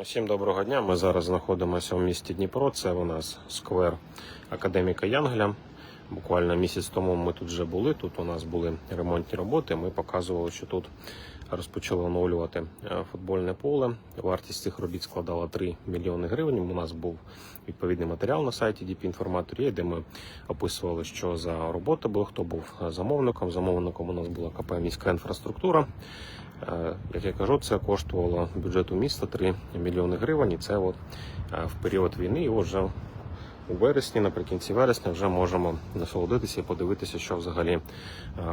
Всім доброго дня. Ми зараз знаходимося в місті Дніпро. Це у нас сквер академіка Янгеля. Буквально місяць тому ми тут вже були. Тут у нас були ремонтні роботи. Ми показували, що тут розпочали оновлювати е, футбольне поле. Вартість цих робіт складала 3 мільйони гривень. У нас був відповідний матеріал на сайті DP Інформатор, де ми описували, що за робота була, хто був замовником. Замовником у нас була КП міська інфраструктура. Е, Як я кажу, це коштувало бюджету міста 3 мільйони гривень. І це от е, в період війни. От вже у вересні, наприкінці вересня, вже можемо насолодитися і подивитися, що взагалі е,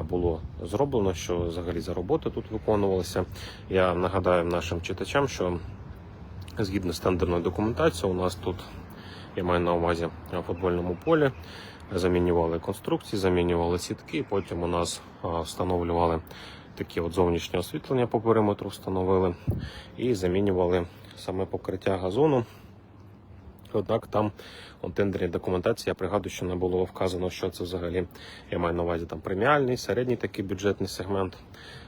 було зроблено, що взагалі за роботи тут виконувалися. Я нагадаю нашим читачам, що згідно з тендерною документацією, у нас тут я маю на увазі на футбольному полі. Замінювали конструкції, замінювали сітки. Потім у нас встановлювали такі от зовнішнє освітлення по периметру, встановили і замінювали саме покриття газону. Однак там у тендерній документації я пригадую, що не було вказано, що це взагалі. Я маю на увазі там преміальний, середній такий бюджетний сегмент,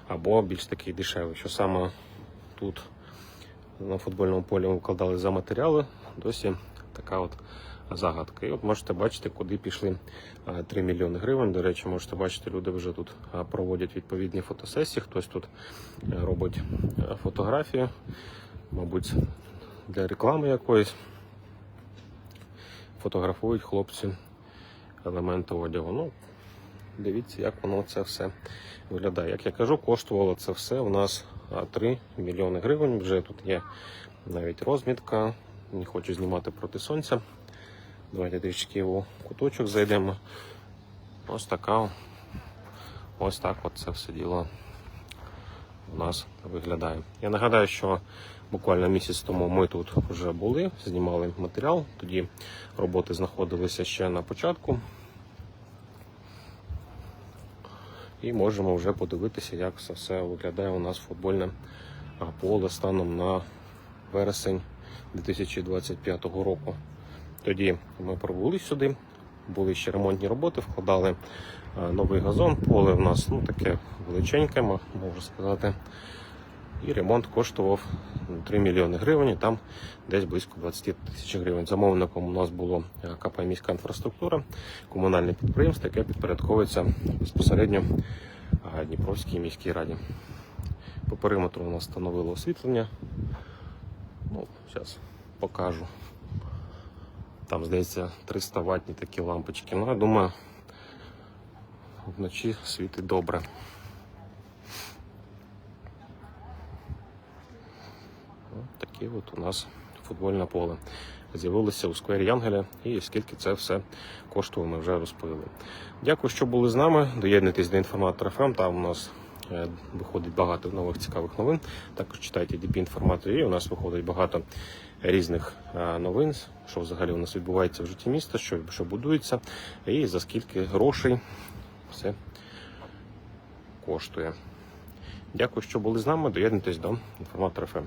або більш такий дешевий. Що саме тут на футбольному полі викладали за матеріали, досі така от загадка. І от можете бачити, куди пішли 3 мільйони гривень. До речі, можете бачити, люди вже тут проводять відповідні фотосесії. Хтось тут е, робить е, фотографії, мабуть, для реклами якоїсь. Фотографують хлопці елементи одягу. Ну, дивіться, як воно це все виглядає. Як я кажу, коштувало це все у нас 3 мільйони гривень. Вже тут є навіть розмітка. Не хочу знімати проти сонця. Давайте трішки у куточок зайдемо. Ось така. Ось так от це все діло у нас виглядає. Я нагадаю, що буквально місяць тому ми тут вже були, знімали матеріал. Тоді роботи знаходилися ще на початку. І можемо вже подивитися, як це все виглядає у нас футбольне поле станом на вересень 2025 року. Тоді ми пробули сюди, були ще ремонтні роботи, вкладали новий газон. Поле в нас ну, таке величеньке, можу сказати. І ремонт коштував 3 мільйони гривень, там десь близько 20 тисяч гривень. Замовником у нас було е, КП міська інфраструктура, комунальне підприємство, яке підпорядковується безпосередньо е, Дніпровській міській раді. По периметру у нас встановило освітлення. Ну, зараз покажу. Там, здається, 300 ватні такі лампочки. Ну, я думаю, вночі світить добре. От таке от у нас футбольне поле. З'явилося у сквері Янгеля, і скільки це все коштує, ми вже розповіли. Дякую, що були з нами. Доєднуйтесь до інформатора ФМ. Там у нас е, виходить багато нових цікавих новин. Також читайте DP інформатор. І у нас виходить багато різних новин, що взагалі у нас відбувається в житті міста, що, що будується, і за скільки грошей все коштує. Дякую, що були з нами. Доєднуйтесь до інформатора ФМ.